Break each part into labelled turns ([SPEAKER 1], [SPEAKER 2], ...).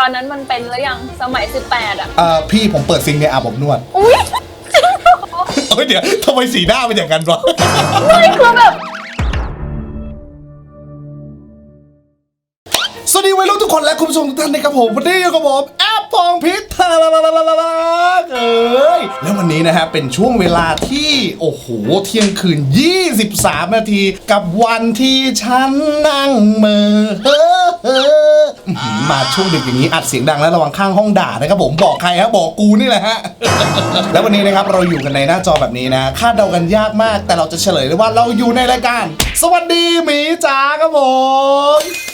[SPEAKER 1] ตอนนั้นมันเป็นแล้วยังสมัย 18 อะ
[SPEAKER 2] เอ่อพี่ผมเปิดซิงในอาบอบนวด
[SPEAKER 1] อุ้ยจริงเหรอ
[SPEAKER 2] เฮ้ยเดี๋ยวทำไมสีหน้าเป็นอย่างนั้นวะ
[SPEAKER 1] ไม่คือแบบ
[SPEAKER 2] สวัสดีวัยรุ่นทุกคนและคุณผู้ชมทุกท่านนะครับผมวันนี้อยู่กับผมแอ ปปองพิษทาลาลาลาเอ้ยแล้ววันนี้นะฮะเป็นช่วงเวลาที่ โอ้โห เที่ยงคืน 23 นาทีกับวันที่ฉันนั่งเมอเฮ้อเฮ้ออื้อหือมาช่วงดึกอย่างนี้อัดเสียงดังและระวังข้างห้องด่านะครับผมบอกใครฮะบอกกูนี่แหละฮะ แล้ววันนี้นะครับเราอยู่กันในหน้าจอแบบนี้นะคาดเดากันยากมาก แต่เราจะเฉลยเลยว่าเราอยู่ในรายการ สวัสดีหมีจ๋าครับผม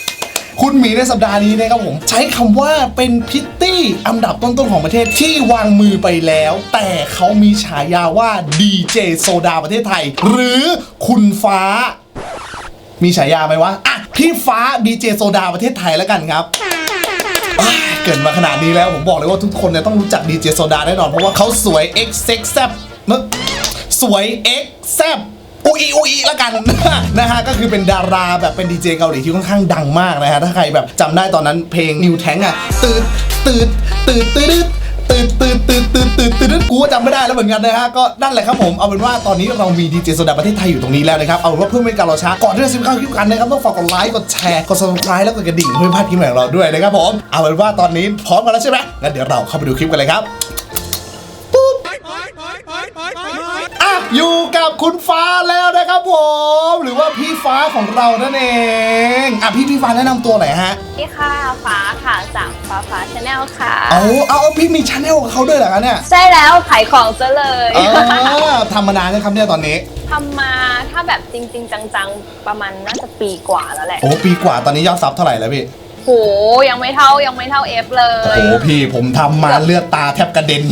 [SPEAKER 2] คุณหมีในสัปดาห์นี้นะครับผม ใช้คำว่าเป็นพิตตี้อันดับต้นๆของประเทศที่วางมือไปแล้ว แต่เขามีฉายาว่าดีเจโซดาประเทศไทย หรือคุณฟ้า มีฉายาไหมวะอะพี่ฟ้าดีเจโซดาประเทศไทยแล้วกันครับเกิดมาขนาดนี้แล้วผมบอกเลยว่าทุกคนเนี่ยต้องรู้จักดีเจโซดาแน่นอนเพราะว่าเขาสวย X เซ็กแซบเนอะสวย X แซบ อุอีอุอีละกัน นะฮะก็คือเป็นดาราแบบเป็นดีเจเกาหลีที่ค่อนข้างดังมากนะฮะถ้าใครแบบจำได้ตอนนั้นเพลง New Tank อะตืดตืดตืดตืดตื่นตื่นตื่นตื่นตื่นตื่นกูจำไม่ได้แล้วเหมือนกันนะฮะก็นั่นแหละครับผมเอาเป็นว่าตอนนี้เรามีดีเจโซดาประเทศไทยอยู่ตรงนี้แล้วนะครับเอาเป็นว่าเพื่อไม่การรอช้าก่อนที่จะซิมเข้าคลิปกันนะครับต้องฝากกดไลค์กดแชร์กดซับสไครต์แล้วกดกระดิ่งเพื่อไม่พลาดคลิปใหม่ของเราด้วยนะครับผมเอาเป็นว่าตอนนี้พร้อมกันแล้วใช่ไหมงั้นเดี๋ยวเราเข้าไปดูคลิปกันเลยครับ อะอยู่กับคุณฟ้าแล้วนะครับผม หรือว่าพี่ฟ้าของเรานั่นเองอะพี่พี่ฟ้าแนะนำตัวหน่อยฮะ
[SPEAKER 1] พี่ค่ะฟ้าค่ะจากฟ้าฟ้าชาแนลค่ะ
[SPEAKER 2] เอาเอาเอาพี่มีชาแนลกับเขาด้วยเหรอคะเนี่ย
[SPEAKER 1] ใช่แล้วขายของซะเลย
[SPEAKER 2] เออทำมานานนะครับเนี่ยตอนนี้
[SPEAKER 1] ทำมาถ้าแบบจริง ๆ จังๆ ประมาณน่าจะปีกว่าแล้วแหละ
[SPEAKER 2] โอ้ปีกว่าตอนนี้ยอดซับเท่าไหร่แล้วพี่
[SPEAKER 1] โหยังไม่เท่ายังไม่เท่าเอฟเล
[SPEAKER 2] โอ้
[SPEAKER 1] ย
[SPEAKER 2] โหพี่ผมทำมาเลือดตาแทบกระเด็น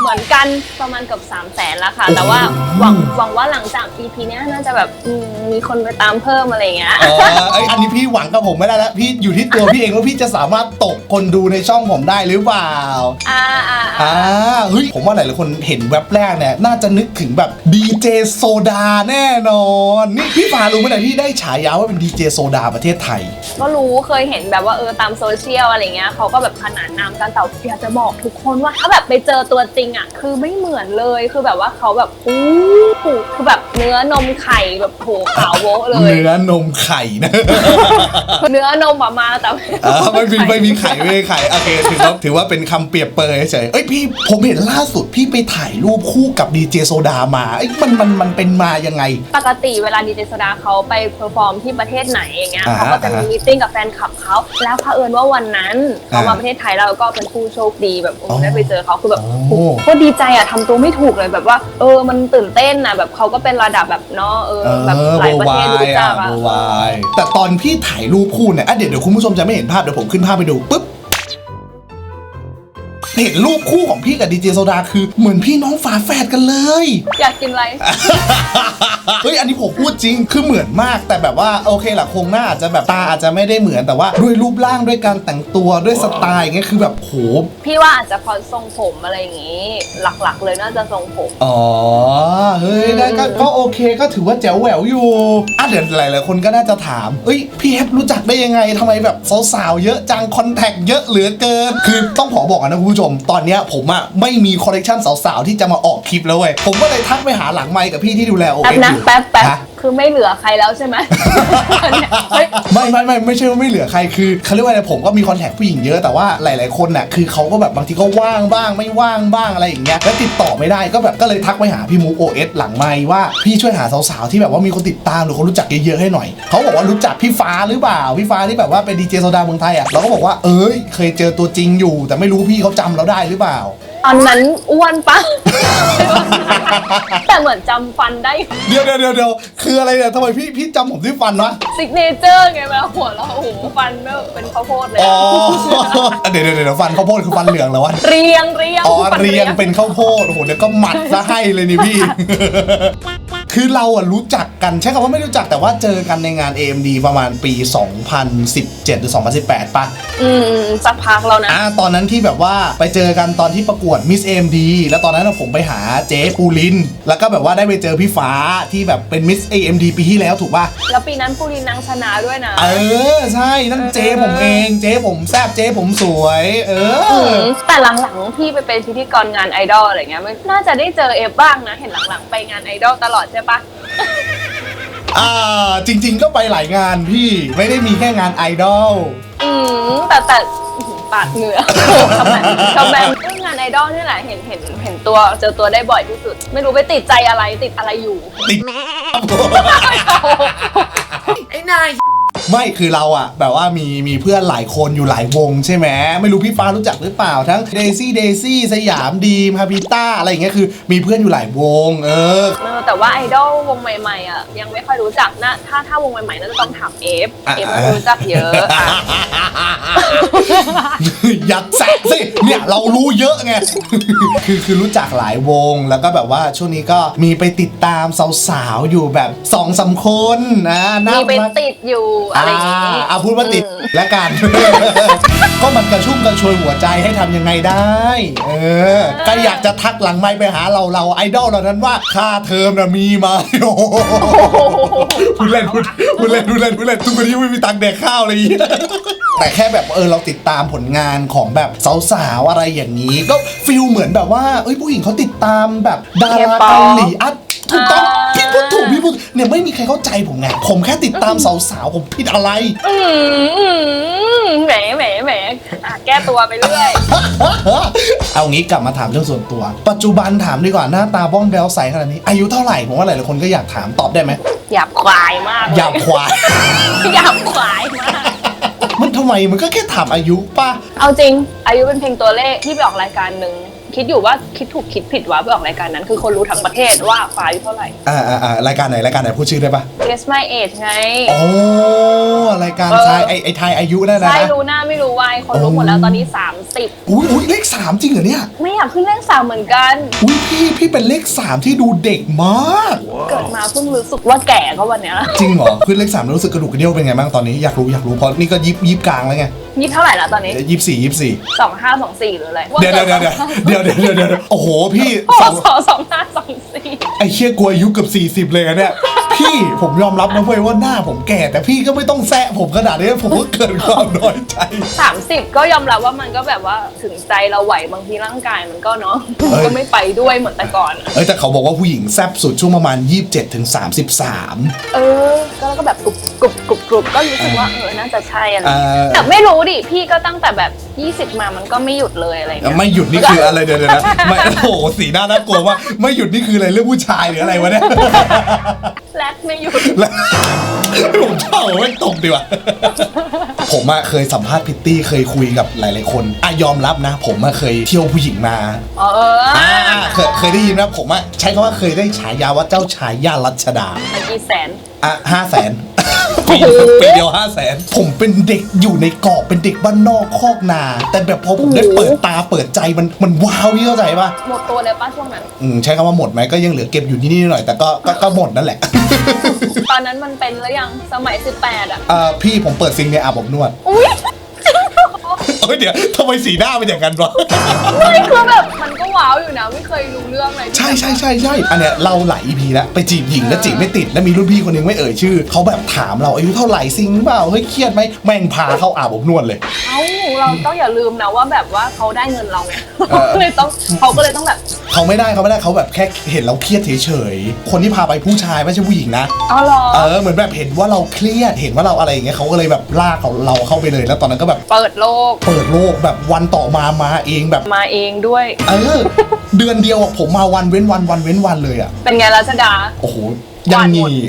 [SPEAKER 1] เหมือนกันประมาณเกือบ3 0 0แสนแล้วค่ะ
[SPEAKER 2] โอ้โห
[SPEAKER 1] แต่ว่าหวังหวังว่าหลังจาก EP เนี้ยน่าจะแบบอืมมีคนไปตามเพิ่มอะไรอย่างเงี้ย
[SPEAKER 2] เออไอยอันนี้พี่หวังกับผมไม่ได้แล้วพี่อยู่ที่ตัวพี่เองว่าพี่จะสามารถตกคนดูในช่องผมได้หรือเปล่า
[SPEAKER 1] อ่าอ่า
[SPEAKER 2] อ่าเฮ้ยผมว่าหลายๆคนเห็นแว็บแรกเนี่ยน่าจะนึกถึงแบบดีเจโซดาแน่นอน นี่พี่ฟ้ารู้ไหมเนี่ยพี่ได้ฉายาว่าเป็นดีเจโซดาประเทศไทย
[SPEAKER 1] ก็รู้เคยเห็นแบบว่าเออตามโซเชียลอะไรเงี้ยเขาก็แบบขนานนามกันแต่อยากจะบอกทุกคนว่าถ้าแบบไปเจอตัวจริงอะคือไม่เหมือนเลยคือแบบว่าเขาแบบอู้คือแบบเนื้อนมไข่แบบโหขาวโวะเลย
[SPEAKER 2] เนื้อนมไข่นะ
[SPEAKER 1] เนื้อนมออกมาแต่
[SPEAKER 2] อ่าไม่มีไม่มีไข่ไม่มีไข่โอเคถือว่าถือว่าเป็นคำเปรียบเปรยเฉยเอ้ยพี่ผมเห็นล่าสุดพี่ไปถ่ายรูปคู่กับดีเจโซดามาเอ้ยมันมันมันเป็นมายังไง
[SPEAKER 1] ปกติเวลาดีเจโซดาเขาไปเพอร์ฟอร์มที่ประเทศไหนอย่างเงี้ย
[SPEAKER 2] อ่า
[SPEAKER 1] เขาก็จะมีมีตติ้งกับแฟนคลับเขาแล้วเผอิญว่าวันนั้นเขา
[SPEAKER 2] อ่า
[SPEAKER 1] มาประเทศไทยแล้วก็เป็นผู้โชคดีแบบโอ้
[SPEAKER 2] อ๋อ
[SPEAKER 1] ได้ไปเจอเขาคือแบบ
[SPEAKER 2] โอ้
[SPEAKER 1] โคตรดีใจอะทำตัวไม่ถูกเลยแบบว่า เออมันตื่นเต้นอะแบบเขาก็เป็นระดับแบบเนาะเออแบบหลายประเทศรู้จักอะ
[SPEAKER 2] เววายแต่ตอนพี่ถ่ายรูปคู่เนี่ยอะเดี๋ยวเดี๋ยวคุณผู้ชมจะไม่เห็นภาพเดี๋ยวผมขึ้นภาพไปดูปุ๊บ เห็นรูปคู่ของพี่กับดีเจโซดาคือเหมือนพี่น้องฝาแฝดกันเลย
[SPEAKER 1] อยากกินอะไร
[SPEAKER 2] เฮ้ยอันนี้ผมพูดจริงคือเหมือนมาก แต่แบบว่าโอเคแหละโครงหน้าอาจจะแบบตาอาจจะไม่ได้เหมือนแต่ว่าด้วยรูปร่างด้วยการแต่งตัวด้วยสไตล์อย่างเงี้ยคือแบบโห
[SPEAKER 1] พี่ว่าอาจจะเพอทรงผมอะไรอย่างงี้ หลักๆ เลยน่าจะทรงผม
[SPEAKER 2] อ๋อเฮ้ยได้ก็ก็โอเคก็ถือว่าแจ๋วแหววอยู่อะเดี๋ยวหลายๆคนก็น่าจะถามเอ้ยพี่แฮปรู้จักได้ยังไงทำไมแบบสาวๆเยอะจังคอนแทคเยอะเหลือเกินคือต้องขอบอกก่อนนะคุณผู้ชมตอนเนี้ยผมอะไม่มีคอลเลกชันสาวๆที่จะมาออกคลิปแล้วเว้ยผมก็เลยทักไปหาหลังไมค์กับพี่ที่ดูแลโอ
[SPEAKER 1] แป๊บ
[SPEAKER 2] เอ
[SPEAKER 1] นะ
[SPEAKER 2] อยู่
[SPEAKER 1] แป๊บแป๊บ
[SPEAKER 2] ฮะ
[SPEAKER 1] คือไม่เหลือใครแล้วใช่ไหม เฮ้ย
[SPEAKER 2] ไม่ไม่ไม่ไม่ใช่ว่าไม่เหลือใครคือเขาเรียกว่าอะไรผมก็มีคอนแทคผู้หญิงเยอะแต่ว่าหลาย ๆคนน่ะคือเขาก็แบบบางทีก็ว่างบ้างไม่ว่างบ้างอะไรอย่างเงี้ยแล้วติดต่อไม่ได้ก็แบบก็เลยทักไปหาพี่มูโอเอสหลังไมค์ว่าพี่ช่วยหาสาวๆที่แบบว่ามีคนติดตามหรือคนรู้จักเยอะๆให้หน่อยเขาบอกว่ารู้จักพี่ฟ้าหรือเปล่าพี่ฟ้าที่แบบว่าเป็นดีเจโซดาเมืองไทยอะเราก็บอกว่าเอ้ยเคยเจอตัวจริงอยู่ แต่ไม่รู้พี่เขาจำเราได้หรือเปล่า
[SPEAKER 1] ตอนนั้นอ้วนปะ แต่เหมือนจำฟันได้
[SPEAKER 2] เดี๋ยวเดี๋ยวเดี๋ยวเดี๋ยวคืออะไรเนี่ยทำไมพี่พี่จำผมที่ฟันวะ
[SPEAKER 1] ซิกเนเจอร์ไงเวลาหัวเราะโอ้โหฟันแบบเป็นข้าวโพดเลย
[SPEAKER 2] อ๋อ
[SPEAKER 1] อะ
[SPEAKER 2] เดี๋ยวเดี๋ยวเดี๋ยวฟันข้าวโพดคือฟันเหลืองเหรอวะ
[SPEAKER 1] เรียงเรียง
[SPEAKER 2] อ๋อ
[SPEAKER 1] ฟัน
[SPEAKER 2] เรียงเป็นข้าวโพดโอ้โหเดี๋ยวก็หมัดซะให้เลยนี่พี่ คือเราอะรู้จักกันใช้คำว่าไม่รู้จักแต่ว่าเจอกันในงาน AMD ประมาณปี 2017 หรือ 2018ป่ะ
[SPEAKER 1] อืมอืมสักพักแล้วนะ
[SPEAKER 2] อ่าตอนนั้นที่แบบว่าไปเจอกันตอนที่ประกวด Miss AMD แล้วตอนนั้นนะผมไปหาเจ๊ปูลิน แล้วก็แบบว่าได้ไปเจอพี่ฟ้าที่แบบเป็น Miss AMD ปีที่แล้วถูกป่ะ
[SPEAKER 1] แล้วปีนั้นปูรินนางชนะด้วยนะ
[SPEAKER 2] เออ ใช่นั่นเจ๊ผมเองเจ๊ผมแซบเจ๊ผมสวย เออ
[SPEAKER 1] มแต่หลังๆพี่ไปเป็นพิธีกรงานไอดอลอะไรเงี้ยมันน่าจะได้เจอเอฟบ้างนะ เห็นหลังๆ ไปงานไอดอลตลอดใช่ปะ
[SPEAKER 2] อ่าจริง ๆ ก็ไปหลายงานพี่ไม่ได้มีแค่งานไอดอล
[SPEAKER 1] อืมแต่แต่อื้อหือปาดเหงื่อทำไมทำไมเรื่องงานไอดอลนี่แหละเห็นเห็นเห็นตัวเจอตัวได้บ่อยที่สุด ไม่รู้ไปติดใจอะไรติดอะไรอยู่
[SPEAKER 2] ติด
[SPEAKER 3] ไอ้นาย
[SPEAKER 2] ไม่คือเราอะแบบว่ามีมีเพื่อนหลายคนอยู่หลายวงใช่ไหมไม่รู้พี่ฟ้ารู้จักหรือเปล่าทั้งเดซี่เดซี่สยามดีมฮาพิต้าอะไรอย่างเงี้ยคือ มีเพื่อนอยู่หลายวง เออ
[SPEAKER 1] เออแต่ว่าไอดอลวงใหม่ๆอะยังไม่ค่อยรู้จักนะ ถ้าถ้าวงใหม่ๆน่าจะต้องถามเอฟ
[SPEAKER 2] อะ
[SPEAKER 1] เอฟมันรู้จักเยอะอะ
[SPEAKER 2] อย่าแซะสิเนี่ยเรารู้เยอะไง คือคือรู้จักหลายวงแล้วก็แบบว่าช่วงนี้ก็มีไปติดตามสาวๆอยู่แบบสองสามคนนะน่า
[SPEAKER 1] มีไป
[SPEAKER 2] รัก
[SPEAKER 1] ติดอยู่อะไรอย่างงี้
[SPEAKER 2] อ่าพูดว่าติด
[SPEAKER 1] อืม
[SPEAKER 2] แล้วกัน ก็มันกระชุ่มกระชวยหัวใจให้ทำยังไงได้ เออก็อยากจะทักหลังไมค์ไปหาเราเราไอดอลเรานั้นว่าค่าเทอมนะมีไหมาโอ้โหพูดเล่นพูดพูดเล่นพูดเล่นพูดเล่นทุกคนที่ไม่มีตังค์แดกข้าวอะไรอย่างงี้แต่แค่แบบเออเราติดตามผลงานของแบบสาวๆอะไรอย่างนี้ ก็ฟิลเหมือนแบบว่าเอ้ยผู้หญิงเขาติดตามแบบดารา
[SPEAKER 1] K-pop
[SPEAKER 2] เกาหลีอะ ถูกต้อง
[SPEAKER 1] อ่า
[SPEAKER 2] พี่พูดถูกพี่พูดเนี่ยไม่มีใครเข้าใจผมไงผมแค่ติดตามสาวๆผมผิดอะไร
[SPEAKER 1] อืมแหมแหมแหมอะแก้ตัวไปเรื่อย
[SPEAKER 2] เอางี้กลับมาถามเรื่องส่วนตัว ปัจจุบันถามดีกว่าหน้าตาบ้องแบลใสขนาดนี้ อายุเท่าไหร่ผมว่าหลายๆคนก็อยากถามตอบได้ไหม
[SPEAKER 1] หยาบควายมากเล
[SPEAKER 2] อยากควาย
[SPEAKER 1] หยาบควายมาก
[SPEAKER 2] มันทำไมมันก็แค่ถามอายุป่ะ
[SPEAKER 1] เอาจริง อายุเป็นเพียงตัวเลขที่ไปออกรายการหนึ่ง คิดอยู่ว่าคิดถูกคิดผิดวะไปออกรายการนั้น คือคนรู้ทั้งประเทศว่าฟ้าอายุเท่าไหร่
[SPEAKER 2] อ่าอ่าอ่ารายการไหนรายการไหนพูดชื่อได้ปะ
[SPEAKER 1] Guess my age ไง
[SPEAKER 2] โอ้รายการ
[SPEAKER 1] เออ
[SPEAKER 2] ทายไอไอทายอายุนั่นนะ
[SPEAKER 1] ใช่รู้หน้าไม่รู้วัยคนรู้หมดแล้วตอนนี้ 30
[SPEAKER 2] อุ้ยอุ้ยเลขสามจริงเหรอเนี่ย
[SPEAKER 1] ไม่อยากขึ้นเลขสามเหมือนกัน
[SPEAKER 2] อุ้ยพี่พี่เป็นเลขสามที่ดูเด็กมาก
[SPEAKER 1] เกิดมาเพิ่งรู้สึกว่าแก่ก็วันเนี้ย
[SPEAKER 2] จริงเหรอขึ้นเลขสามแล้วรู้สึกกระดูกกระเดี่ยวเป็นไงบ้างตอนนี้อยากรู้อยากรู้เพราะนี่ก็ยิบยิบกลางแล้วไง
[SPEAKER 1] ยี่เท่าไหร่ละตอนนี้
[SPEAKER 2] ยี่สี่ยี่สี่
[SPEAKER 1] สองห้าสองสี่หรืออะไร
[SPEAKER 2] เดี๋ยวเดี๋ยวเดี๋ยวเดี๋ยวเดี๋ยวเดี๋ยวโอ้โหพี่ส
[SPEAKER 1] อ
[SPEAKER 2] ง
[SPEAKER 1] สองห้าสองสี่
[SPEAKER 2] ไอ้เชี่ยกลัวยุคเกือบสี่สิบเลยเนี่ย พี่ผมยอมรับนะเว้ยว่าหน้าผมแก่ แต่พี่ก็ไม่ต้องแซะผมขนาดนี้ผมก็เกินความน้อยใจ
[SPEAKER 1] สามสิบก็ยอมรับว่ามันก็แบบว่าถึงใจเราไหวบางทีร่างกายมันก็เนาะ
[SPEAKER 2] เอ้ย
[SPEAKER 1] ก็ไม่ไปด้วยเหมือนแต่ก่อน
[SPEAKER 2] เอ้ยแต่เขาบอกว่าผู้หญิงแซบสุดช่วงประมาณ 27ถึง33
[SPEAKER 1] เออก็แล้วก็แบบกรุบกรุบกรุบกรุบก็รู้สึกว่าเออน่าจะใช่อะไร
[SPEAKER 2] เออ
[SPEAKER 1] แต่ไม่รู้ดิพี่ก็ตั้งแต่แบบ 20 มามันก็ไม่หยุดเลยอะไรเงี้ย
[SPEAKER 2] ไม่หยุดนี่คืออะไรเดี๋ยวเดี๋ยวนะไม่โอ้โหสีหน้าน่ากลัวว่า ไม่หยุดนี่คืออะไรเรื่องผู้ชายหรืออะไรวะเนี่ย
[SPEAKER 1] แร ดไม่หยุด
[SPEAKER 2] แล้วผมชอบไม่ตกดีว่ะ ผมอะเคยสัมภาษณ์พิตตี้เคยคุยกับหลาย ๆ คนอะยอมรับนะ ผมอะเคยเที่ยวผู้หญิงมา
[SPEAKER 1] อ๋อเออ
[SPEAKER 2] อ่าอ่าเคยเคยได้ยินนะผมอะใช้คำว่าเคยได้ฉายาว่าเจ้าชายย่ารัชดา
[SPEAKER 1] ไปกี่แสน
[SPEAKER 2] อะห้าแสน ปีเดียวปีเดียวห้าแสนผมเป็นเด็กอยู่ในเกาะเป็นเด็กบ้านนอกคอกนา แต่แบบพอผมได้เปิดตาเปิดใจมันมันว้าวพี่เข้าใจปะ
[SPEAKER 1] หมดตัวเลยป้าช่วงนั้น
[SPEAKER 2] อืมใช้คำว่าหมดไหมก็ยังเหลือเก็บอยู่นี่นี่หน่อยแต่ก็ก็ก็หมดนั่นแหละ
[SPEAKER 1] ตอนนั้นมันเป็นแล้วยังสมัย 18 อะ
[SPEAKER 2] เอ่อพี่ผมเปิดซิงในอาบอบนวด
[SPEAKER 1] อุ้ย
[SPEAKER 2] เอ้ยเดี๋ยวทำไมสีหน้าเป็นอย่างนั้นวะ
[SPEAKER 1] ไม่คือแบบมันก็ว้าวอยู่นะ ไม่เคยรู้เรื่องเลย
[SPEAKER 2] ใช่ใช่ใช่ใช่อันเนี้ยเราหลายอีพีแล้วไปจีบหญิงแล้วจีบไม่ติดแล้วมีรุ่นพี่คนหนึงไม่เอ่ยชื่อเขาแบบถามเราอายุเท่าไหร่ซิงหรือเปล่าเฮ้ยเครียดไหมแม่งพาเข้าอาบอบนวดเลย
[SPEAKER 1] เอ้าเราต้องอย่าลืมนะว่าแบบว่าเขาได้เงินเราไง
[SPEAKER 2] เออ
[SPEAKER 1] เขาก็เลยต้องเขาก็เลยต้องแบบ
[SPEAKER 2] เขาไม่ได้เขาไม่ได้เขาแบบแค่เห็นเราเครียดเฉยๆคนที่พาไปผู้ชายไม่ใช่ผู้หญิงนะ
[SPEAKER 1] อ๋อเหรอ
[SPEAKER 2] เออเหมือนแบบเห็นว่าเราเครียดเห็นว่าเราอะไรอย่างเงี้ยเขาก็เลยแบบลากเราเราเข้าไปเลยแล้วตอนนั้นก็แบบ
[SPEAKER 1] เปิดโลก
[SPEAKER 2] เปิดโลกแบบวันต่อมามาเองแบบ
[SPEAKER 1] มาเองด้วย
[SPEAKER 2] เออ เดือนเดียวอะผมมาวันเว้นวันวันเว้นวันเลยอะ
[SPEAKER 1] เป็นไงรัชดา
[SPEAKER 2] โอ้โห ยัง
[SPEAKER 1] หวานหม
[SPEAKER 2] งี
[SPEAKER 1] ด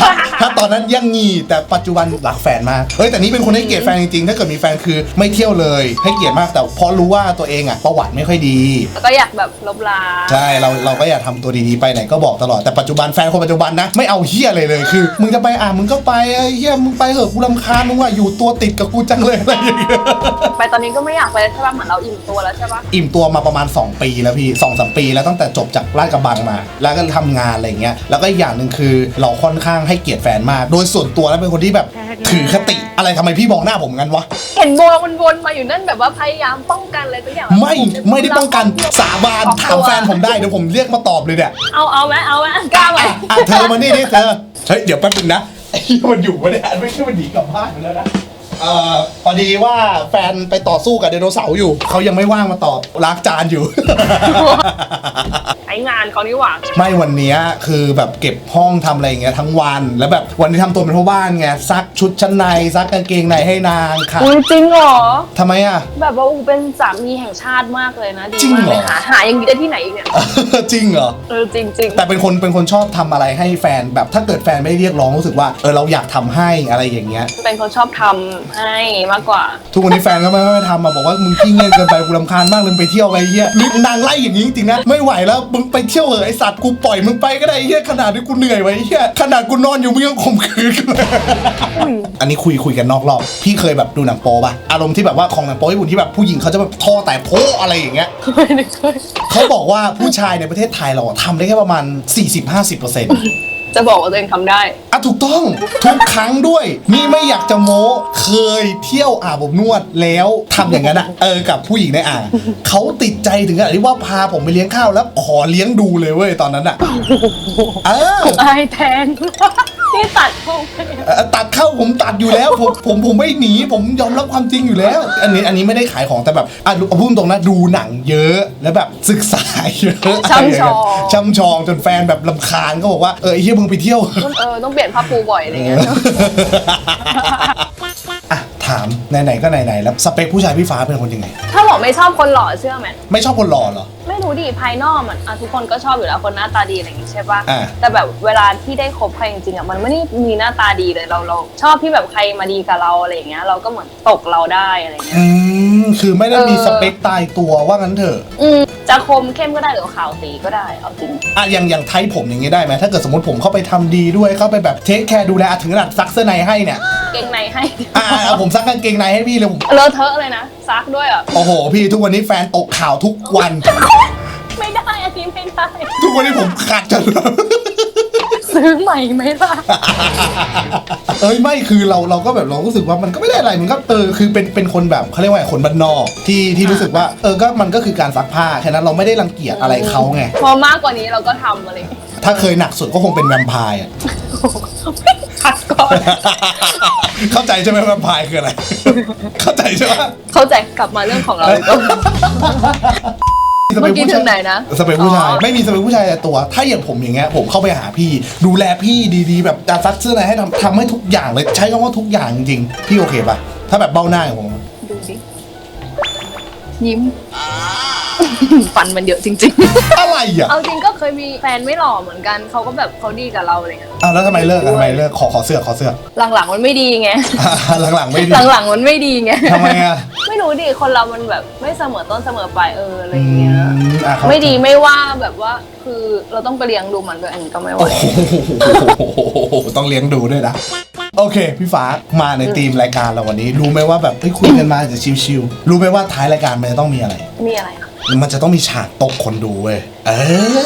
[SPEAKER 2] ถ้าถ้าตอนนั้นยังงีแต่ปัจจุบันรักแฟนมากเฮ้ยแต่นี่เป็นคนให้เกียรติแฟนจริงๆถ้าเกิดมีแฟนคือไม่เที่ยวเลย ให้เกียรติมากแต่เพราะรู้ว่าตัวเองอะประวัติไม่ค่อยดี
[SPEAKER 1] แล้วก็อยากแบบลบลา
[SPEAKER 2] ใช่เราเราก็อยากทำตัวดีๆไปไหนก็บอกตลอดแต่ปัจจุบันแฟนคนปัจจุบันนะไม่เอาเฮียอะไรเลยคือ มึงจะไปอะมึงก็ไปไอ้เฮียมึงไปเหอะกูรำคาญมึงว่าอยู่ตัวติดกับกูจังเลยอะไรอย่างเงี้ย
[SPEAKER 1] ไปตอนนี้ก็ไม่อยากไปแล้วใช่ป่ะเหมือนเราอิ่มตัวแล้วใช่ป่ะ
[SPEAKER 2] อิ่มตัวมาประมาณ 2 ปีแล้วพี่2อสปีแล้วตั้งแต่จบจากราชกระบังมา แล้วก็ทำงานอะไรอย่างเงี้ยแล้วก็อีกอย่างหนึ่งคือ เราค่อนข้างให้เกียรติแฟนมาก โดยส่วนตัวแล้วเป็นคนที่แบบถือคติอะไรทำไมพี่มองหน้าผมงั้นวะ
[SPEAKER 1] เห็นโบมันวนมาอยู่นั่นแบบว่าพยายามป้องกันอะไรตัวอย่าง
[SPEAKER 2] ไม่ไม่ได้ป้องกันสาบานถามแฟนผมได้เดี๋ยวผมเรียกมาตอบเลยเนี่ย
[SPEAKER 1] เอาเอาไหมเอาไหมกล้าไหม
[SPEAKER 2] อะเธอมานี่ดิเธอเฮ้ยเดี๋ยวแป๊บนึงนะไอ้ที่มันอยู่มาเนี่ยไม่ใช่มันหนีกลับบ้านไปแล้วนะ เอ่อพอดีว่าแฟนไปต่อสู้กับไดโนเสาร์อยู่ เขายังไม่ว่างมาตอบล้างจานอยู่
[SPEAKER 1] ไองานเขานี่หว่า
[SPEAKER 2] ไม่วันเนี้ยคือแบบเก็บห้องทำอะไรอย่างเงี้ยทั้งวันแล้วแบบวันนี้ทำตัวเป็นพ่อบ้านไงซักชุดชั้นในซักกางเกงในให้นางค่ะ
[SPEAKER 1] อุ้ยจริงเหรอ
[SPEAKER 2] ทำไมอะ
[SPEAKER 1] แบบว่าอูเป็นสามีแห่งชาติมากเลยนะ ดี
[SPEAKER 2] จริง
[SPEAKER 1] มาก
[SPEAKER 2] เหรอ
[SPEAKER 1] เลยหาหาอย่างนี้ได้ที่ไหนอีกเนี่ย
[SPEAKER 2] จริงเหรอ
[SPEAKER 1] เออจริงจริง
[SPEAKER 2] แต่เป็นคนเป็นคนชอบทำอะไรให้แฟนแบบถ้าเกิดแฟนไม่ได้เรียกร้องรู้สึกว่าเออเราอยากทำให้อะไรอย่างเงี้ย
[SPEAKER 1] เป็นคนชอบทำให้มากกว่า
[SPEAKER 2] ทุกวันนี้แฟนก็ไม่ไม่ทำอะบอกว่ามึงขี้เงียจเกินไปกูรำคาญมากเลยมึงไปเที่ยวไปเฮียนี่นางไล่อย่างนี้จริงๆนะไม่ไหวแล้วมึงไปเที่ยวเหอะไอสัตว์กูปล่อยมึงไปก็ได้เฮียขนาดที่กูเหนื่อยไว้เฮียขนาดกูนอนอยู่มึงยังข่มขืนกันเลยอันนี้คุยคุยกันนอกรอบพี่เคยแบบดูหนังโป๊ป่ะอารมณ์ที่แบบว่าของหนังโป๊ญี่ปุ่นที่แบบผู้หญิงเขาจะแบบท่อแต่โพอะไรอย่างเงี้ย
[SPEAKER 1] เขา
[SPEAKER 2] บอกว่าผู้ชายในประเทศไทยเราอะทำได้แค่ประมาณ 40-50%อร์เซ็นต์
[SPEAKER 1] จะบอกว่าตัวเองทำได้่ะ
[SPEAKER 2] ถูกต้องทุกครั้งด้วย นี่ไม่อยากจะโม้เคยเที่ยวอาบอบนวดแล้วทำอย่างนั้นอะเออกับผู้หญิงในอ่างเขาติดใจถึงขนาดที่ว่าพาผมไปเลี้ยงข้าวแล้วขอเลี้ยงดูเลยเว้ยตอนนั้นอะเออ
[SPEAKER 1] อายแทน ที่ตัดพงไป
[SPEAKER 2] เอ่อตัดเข้าผมตัดอยู่แล้ว ผมผมผมไม่หนี ผมยอมรับความจริงอยู่แล้ว อันนี้อันนี้ไม่ได้ขายของแต่แบบอะเอาพูดตรงนะดูหนังเยอะแล้วแบบศึกษาเยอะ
[SPEAKER 1] ช่ำชอง
[SPEAKER 2] ช่ำชองจนแฟนแบบลำคาญก็บอกว่าเออไอ้เฮียมึงไปเที่ยว
[SPEAKER 1] เออต้องเปลี่ยนผ้าปูบ่อยอะไรเงี้ย
[SPEAKER 2] อะถามไหนๆก็ไหนๆแล้วสเปคผู้ชายพี่ฟ้าเป็นคนยังไง
[SPEAKER 1] ถ้าบอกไม่ชอบคนหล่อเชื่อไหม
[SPEAKER 2] ไม่ชอบคนหล่อเหรอ
[SPEAKER 1] ไม่รู้ดิภายนอกมันอะทุกคนก็ชอบอยู่แล้วคนหน้าตาดีอะไรอย่างงี้ใช่ปะ
[SPEAKER 2] อ่า
[SPEAKER 1] แต่แบบเวลาที่ได้คบใครจริงๆอะมันไม่ได้มีหน้าตาดีเลยเราเราชอบที่แบบใครมาดีกับเราอะไรอย่างเงี้ยเราก็เหมือนตกเราได้อะไรเงี้ย
[SPEAKER 2] อืม คือไม่ได้มี
[SPEAKER 1] เออ
[SPEAKER 2] สเปคตายตัวว่างั้นเถอะ
[SPEAKER 1] อืมจะคมเข้มก็ได้หรือขาวตีก็ได้เอาจริง
[SPEAKER 2] อะอย่างอย่างไทยผมอย่างนี้ได้ไหมถ้าเกิดสมมติผมเข้าไปทำดีด้วยเข้าไปแบบเทคแคร์ดูแลอะถึงขนาดซักเสื้อในให้เนี่ย
[SPEAKER 1] เกงในให้
[SPEAKER 2] อะอะเอาผมซักกางเกงในให้พี่เลยผม
[SPEAKER 1] เลอะเทอะเลยนะซักด้วยอะ
[SPEAKER 2] โอ้โห พี่ทุกวันนี้แฟนตกข่าวทุกวัน
[SPEAKER 1] ไม่ได้อันนี้ไม่ได้
[SPEAKER 2] ทุกวันนี้ผมขาดจน
[SPEAKER 1] ซื้อใหม่ไหมล่ะ
[SPEAKER 2] เอ้ยไม่คือเราเราก็แบบเรารู้สึกว่ามันก็ไม่ได้อะไรมันก็เออคือเป็นเป็นคนแบบเขาเรียกว่าไงคนบ้านนอกที่ที่รู้สึกว่าเออก็มันก็คือการซักผ้าแค่นั้นเราไม่ได้รังเกียจอะไรเขาไง
[SPEAKER 1] พอมากกว่านี้เราก็ทำอะไรอย่างเงี้ย
[SPEAKER 2] ถ้าเคยหนักสุดก็คงเป็นแวมไพร์อะ
[SPEAKER 1] คัดก่อน
[SPEAKER 2] เข้าใจใช่ไหมแวมไพร์คืออะไร เข้าใจใช่ไหม
[SPEAKER 1] เข้าใจกลับมาเรื่องของเราอีกรอบ
[SPEAKER 2] สเปคผู้
[SPEAKER 1] เมื่อกี้ถึ
[SPEAKER 2] ชาย
[SPEAKER 1] งไหนนะ
[SPEAKER 2] สเปคผู้ชาย
[SPEAKER 1] อ๋อ
[SPEAKER 2] ไม่มีสเปคผู้ชายแต่ตัว ถ้าอย่างผมอย่างเงี้ยผมเข้าไปหาพี่ ดูแลพี่ดีๆ แบบจะซักเสื้ออะไรให้ทำทำให้ทุกอย่างเลยใช้คำว่าทุกอย่างจริงๆพี่โอเคปะถ้าแบบเบ้าหน้าอย่างผม
[SPEAKER 1] ดูดิ ยิ้ม ฟันมันเยอะจริง
[SPEAKER 2] อะไรอะ
[SPEAKER 1] ๆเอาจริงก็เคยมีแฟนไม่หล่อเหมือนกันเขาก็แบบเขาดีกับเราอะไรเงี้ย
[SPEAKER 2] อ้าวแล้วทำไมเลิกอะทำไมเลิกขอขอเสื้อขอเสื้อ
[SPEAKER 1] หลังๆมันไม่ดีไง
[SPEAKER 2] หลังๆไม่ดี
[SPEAKER 1] หลังๆมันไม่ดีไง
[SPEAKER 2] ทำไมอะ
[SPEAKER 1] ไม่รู้ดิคนเรามันแบบไม่เสมอต้นเสมอปลายเอออะไร
[SPEAKER 2] อื
[SPEAKER 1] เงี้ย
[SPEAKER 2] มอะเข้าใจ
[SPEAKER 1] ไม่ดีไม่ว่าแบบว่าคือเราต้องไปเลี้ยงดูมันด้วยอันนี้ก็ไม่ไหว
[SPEAKER 2] โอ้โหต้องเลี้ยงดูด้วยนะ โอเค พี่ฟ้ามาในทีมรายการเราวันนี้ รู้ไหมว่าแบบเฮ้ยคุยกันมาจะชิวๆรู้ไหมว่าท้ายรายการมันจะต้องมีอะไร
[SPEAKER 1] มีอะไรคะ
[SPEAKER 2] มันจะต้องมีฉากตกคนดูเว้ยเอ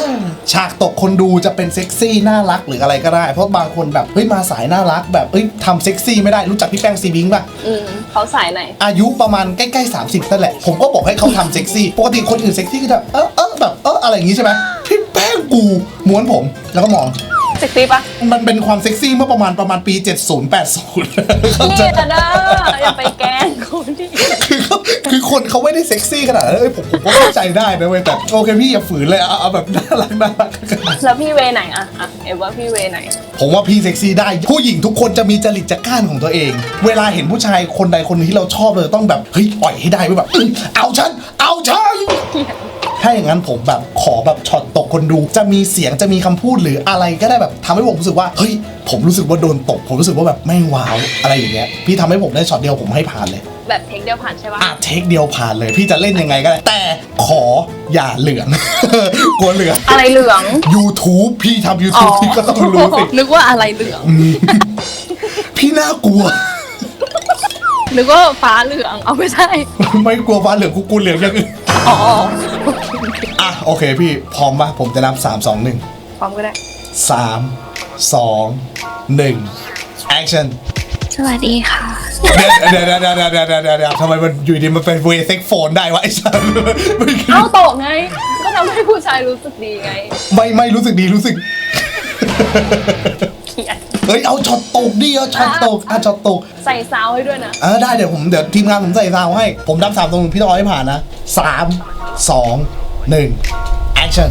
[SPEAKER 2] อฉากตกคนดูจะเป็นเซ็กซี่น่ารักหรืออะไรก็ได้ เพราะบางคนแบบเฮ้ยมาสายน่ารักแบบเฮ้ยทำเซ็กซี่ไม่ได้รู้จักพี่แป้งซีบิงป่ะ
[SPEAKER 1] อืมเขาสายไหน
[SPEAKER 2] อายุประมาณใกล้ๆ 30นั่นแหละ ผมก็บอกให้เขาทำเซ็กซี่ปกติคนอื่นเซ็กซี่ก็จะเออเออแบบเอออะไรอย่างงี้ใช่ไหมพี่แป้งกูม้วนผมแล้วก็มอง
[SPEAKER 1] เซ็กซี่ปะ
[SPEAKER 2] มันเป็นความเซ็กซี่เมื่อประมาณประมาณปี 70 80เข้าใจ
[SPEAKER 1] นี่แต่นะอย่าไปแกล้งคนที่
[SPEAKER 2] คือเขาคือคนเขาไม่ได้เซ็กซี่ขนาดนั้นเอ้ยผมผมก็เข้าใจได้นะเว้ยแต่โอเคพี่อย่าฝืนเลยเอาเอาแบบน่ารักน่ารัก
[SPEAKER 1] แล้วพี่เวไหนอะอะเอว่าพี่เวไหน
[SPEAKER 2] ผมว่าพี่เซ็กซี่ได้ ผู้หญิงทุกคนจะมีจริตจักร้านของตัวเอง เวลาเห็นผู้ชายคนใดคนหนึ่งที่เราชอบเลยต้องแบบเฮ้ยปล่อยให้ได้ไว้แบบอื้อเอาฉันเอาฉัน อย่างนั้นผมแบบขอแบบช็อตตกคนดู จะมีเสียงจะมีคำพูดหรืออะไรก็ได้แบบทำให้ผมรู้สึกว่าเฮ้ยผมรู้สึกว่าโดนตก ผมรู้สึกว่าแบบไม่ว้าวอะไรอย่างเงี้ยพี่ทำให้ผมได้ช็อตเดียวผมให้ผ่านเลย
[SPEAKER 1] แบบเทคเดียวผ่านใช่ปะ
[SPEAKER 2] อะเทคเดียวผ่านเลยพี่จะเล่นยังไงก็ได้ แต่ขออย่าเหลือง กลัวเหลือง
[SPEAKER 1] อะไรเหลือง
[SPEAKER 2] YouTube พี่ทำ YouTube
[SPEAKER 1] อ๋อ
[SPEAKER 2] พี่ก็ต้องรู้สิ
[SPEAKER 3] นึกว่าอะไรเหลือง
[SPEAKER 2] พี่น่ากลัว
[SPEAKER 3] นึกว่าฟ้าเหลือง เอาไม่ใช่
[SPEAKER 2] ไม่กลัวฟ้าเหลืองกูกลัวเหลืองอย่างอื่น
[SPEAKER 3] อ๋อ
[SPEAKER 2] อะโอเคพี่พร้อมปะผมจะนับ3 2 1
[SPEAKER 3] พร้อมก็ได้
[SPEAKER 2] 3 2 1 action
[SPEAKER 3] สวัสดีค่ะ
[SPEAKER 2] เดี๋ยวเดี๋ยวเดี๋ยวเดี๋ยวเดี๋ยวเดี๋ยวเดี๋ยวเดี๋ยวทำไมมันอยู่ดีมันเป็นเวเซ็กโฟนได้วะไอ้สัสไม่คิด
[SPEAKER 1] เอ้าตกไง ก็ทำให้ผู้ชายรู้สึกดีไง
[SPEAKER 2] ไม่ไม่รู้สึกดีรู้สึก
[SPEAKER 1] เขียน
[SPEAKER 2] เฮ้ยเอาช็อตตกดิเอาช็อตตกอะช็อตตก
[SPEAKER 1] ใส่ซาวให้ด้วยนะ
[SPEAKER 2] เออได้เดี๋ยวผมเดี๋ยวทีมงานผมใส่ซาวให้ ผมดับสามตรงพี่ต้องเอาให้ผ่านนะสาม 2 1 action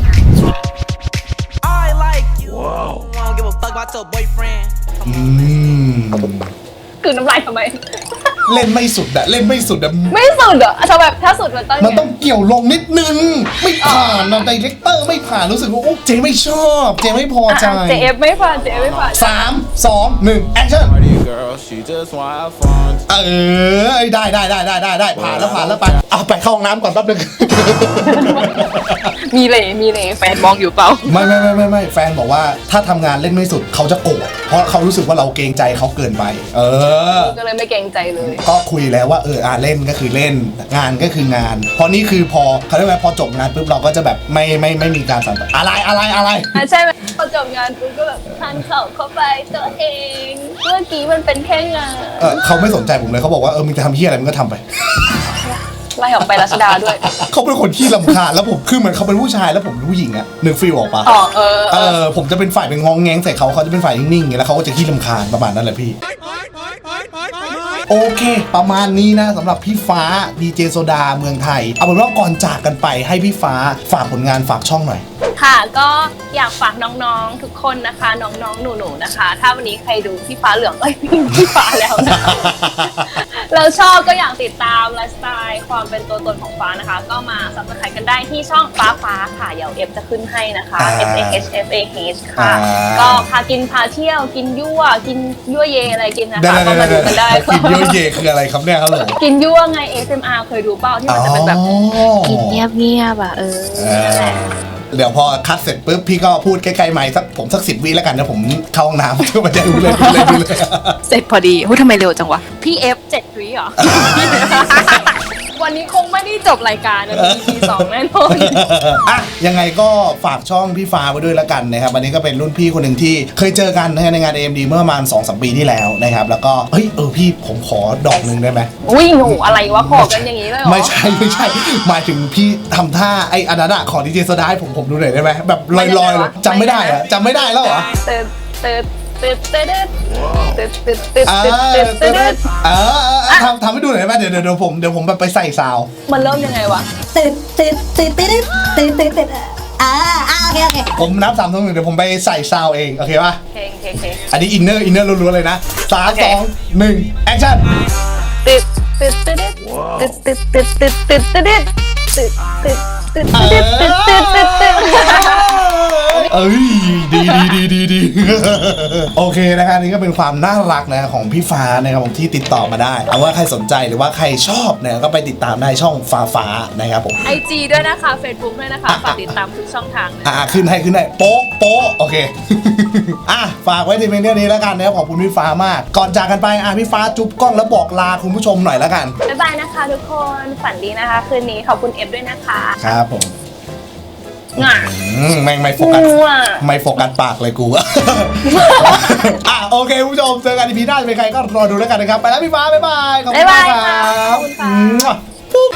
[SPEAKER 2] อืม
[SPEAKER 1] กึ่งน้ำลายทำไม
[SPEAKER 2] เล่นไม่สุดอะเล่นไม่สุดอะ
[SPEAKER 1] ไม่สุดเหรอถ้าแบบถ้าสุดมันต้อง
[SPEAKER 2] มันต้องเกี่ยวลงนิดนึง ไม่ผ่านนะไดเรคเตอร์ไม่ผ่านรู้สึกว่าโอ้เจไม่ชอบ เจไม่พอใจ
[SPEAKER 1] เจฟไม่ผ่านเจฟไม่ผ่าน
[SPEAKER 2] สามสองหนึ่ง action
[SPEAKER 4] Party girl, she just wanna have fun.
[SPEAKER 2] เออได้ได้ได้ได้ได้ได้ผ่านแล้วผ่านแล้วไปเอาไปเข้าห้องน้ำก่อนแป๊บนึง
[SPEAKER 3] มีเหลมีเหลแฟนมองอยู่เปล่า
[SPEAKER 2] ไม่ไม่ไม่ไม่ไม่แฟนบอกว่าถ้าทำงานเล่นไม่สุดเขาจะโกรธเพราะเขารู้สึกว่าเราเกรงใจเขาเกินไป เออ
[SPEAKER 1] ก็เลยไม่เกรงใจเลย
[SPEAKER 2] ก็คุยแล้วว่าเอออะเล่นก็คือเล่นงานก็คืองาน เพราะนี่คือพอเขาเรียกว่าพอจบงานปุ๊บเราก็จะแบบไม่ไม่ไม่มีการสั่นอะไรอะไรอะไร
[SPEAKER 1] อะใช่ไหมพอจบงานปุ๊บก็แบบทานเข่าเข้าไปตัวเองเมื่อกี้มันเป็นแค่งาน
[SPEAKER 2] เออเขาไม่สนใจผมเลยเขาบอกว่าเออมึงจะทำเฮียอะไรมึงก็ทำไป
[SPEAKER 1] ไล่ออกไปรัชดาด้วย
[SPEAKER 2] เขาเป็นคนขี้ลำคาญแล้วผมคือเหมือนเขาเป็นผู้ชายแล้วผมเป็นผู้หญิงอะนึกฟีลออกปะ
[SPEAKER 1] อ๋อเออ
[SPEAKER 2] เออผมจะเป็นฝ่ายเป็นงองแงงใส่เขาเขาจะเป็นฝ่ายนิ่งๆอย่างเงี้ยแล้วเขาก็จะขี้ลำคาญประมาณนั้นแหละพี่ โอเค ประมาณนี้นะสำหรับพี่ฟ้าดีเจโซดาเมืองไทย เอาเป็นว่าก่อนจากกันไปให้พี่ฟ้าฝากผลงานฝากช่องหน่อย
[SPEAKER 1] ค่ะก็อยากฝากน้องๆทุกคนนะคะ น้องๆหนูๆนะคะ ถ้าวันนี้ใครดูพี่ฟ้าเหลืองเอ้ยพี่ฟ้าแล้วนะ เราชอบก็อยากติดตามไลฟ์สไตล์ความเป็นตัวตนของฟ้านะคะ ก็มาสับสไครกันได้ที่ช่องฟ้าฟ้าค่ะเดี๋ยวเอฟจะขึ้นให้นะคะ
[SPEAKER 2] อ่า
[SPEAKER 1] S A H F A H ค่ะ
[SPEAKER 2] อ่า
[SPEAKER 1] ก็พากินพาเที่ยวกินยั่วกินยั่วเยอะไรกินนะ
[SPEAKER 2] ได้
[SPEAKER 1] คะก็มาดูกันได้
[SPEAKER 2] กินเยอะเยคืออะไรครับเนี่ยครับผม
[SPEAKER 1] กินยั่วไง ASMR เคยดูเปล่าที่มันจะเป็นแบบ
[SPEAKER 3] กินเงียบเงียบๆอะเออ
[SPEAKER 2] เออเดี๋ยวพอคัดเสร็จปุ๊บพี่ก็พูดใกล้ๆไมค์สักผมสักสิบวิแล้วกันนะผมเข้าห้องน้ำเพื่อมาจะดูเลยดูเลยดูเลย
[SPEAKER 3] เสร็จพอดีหุ้ยทำไมเร็วจังวะ
[SPEAKER 1] พี่เอฟเจ็ดวิเหรอ วันนี้คงไม่ได้จบรายการนะ EP สองแน่นอน
[SPEAKER 2] อะยังไงก็ฝากช่องพี่ฟ้าไว้ด้วยแล้วกันนะครับวันนี้ก็เป็นรุ่นพี่คนหนึ่งที่เคยเจอกันนะฮะในงาน AMD เมื่อประมาณ2อสปีที่แล้วนะครับ แล้วก็เฮ้ยเออพี่ผมขอดอกหนึ่งได้ไหม
[SPEAKER 1] อุ้ยหนูอะไรวะขอกันอย่างนี้เลยเหรอ
[SPEAKER 2] ไม่ใช่ไม่ใช่ หมายถึงพี่ทำท่าไอ้อันนั้นอะของดีเจโซดาให้ผมผมดูหน่อยได้ไหมแบบลอยๆเลยจำไม่ได้อะจำไม่ได้แล้วเหรอ
[SPEAKER 1] ตึ๊ดตึ๊ด ตึ๊ดตึ๊ดตึ๊ดตึ๊ดตึ๊ด
[SPEAKER 2] อ่า
[SPEAKER 1] ตึ๊ดตึ๊ดตึ๊ดตึ๊ด
[SPEAKER 2] เออทำทำให้ดูหน่อยได้ไหมเดี๋ยวเดี๋ยวเดี๋ยวผมเดี๋ยวผมแบบไปใส่ซาวด์
[SPEAKER 1] มันเริ่มยังไงวะ
[SPEAKER 5] ตื่นตื่นตื่นตื่นตื่นตื่นตื่นอ่าอ่าโอเคโอเค
[SPEAKER 2] ผมนับสามสองหนึ่งเดี๋ยวผมไปใส่ซาวด์เองโอเคป่ะ
[SPEAKER 1] เคงเคงเคง
[SPEAKER 2] อันนี้อินเนอร์อินเนอร์ล้วนๆเลยนะสาม
[SPEAKER 1] โอเค
[SPEAKER 2] สองหนึ่งแอคชั่น
[SPEAKER 1] ตึ๊ดตึ๊ดตึ๊ดตึ๊ดตึ๊ดตึ๊ดตึ๊ดตึ๊ดตึ๊ดตึ๊ดตึ๊ดตึ๊ดตึ๊ดตึ๊ดตึ๊ดตึ๊ดตึ๊ดตึ๊ดตึ๊ด
[SPEAKER 2] เอ้ยดีดีดีดีดีโอเคนะครับนี่ก็เป็นความน่ารักนะของพี่ฟ้านะครับผมที่ติดต่อมาได้เอาว่าใครสนใจหรือว่าใครชอบเนี่ยก็ไปติดตามได้ช่องฟ้าฟ้านะครับผม
[SPEAKER 1] ไอจีด้วยนะคะ Facebook ด้วยนะคะฝากติดตามทุกช่องทางเลย
[SPEAKER 2] อ่าขึ้นให้ขึ้นให้โป๊ะโป๊ะโอเคอะฝากไว้ที่เพียงเท่านี้แล้วกันนะครับขอบคุณพี่ฟ้ามาก ก่อนจากกันไปอะพี่ฟ้าจุ๊บกล้องแล้วบอกลาคุณผู้ชมหน่อยแล้วกัน
[SPEAKER 1] บ๊ายบายนะคะ ทุกคนฝันดีนะคะ คืนนี้ขอบคุณเอฟด้วยนะคะ
[SPEAKER 2] ครับผม
[SPEAKER 1] ง่ะ
[SPEAKER 2] อืมไม่ไม่โฟกัส
[SPEAKER 1] งัว
[SPEAKER 2] ไม่โฟกัสปากเลยกู อะโอเคคุณผู้ชมเจอกันอีพีหน้าจะเป็นใครก็รอดูแล้วกันนะครับ ไปแล้วพี่ฟ้าบ๊ายบาย ขอบคุณมากค
[SPEAKER 1] บ๊ายบายค่ะ
[SPEAKER 2] รับ
[SPEAKER 1] ขอบคุณค่ะ
[SPEAKER 2] อืมปุ๊บ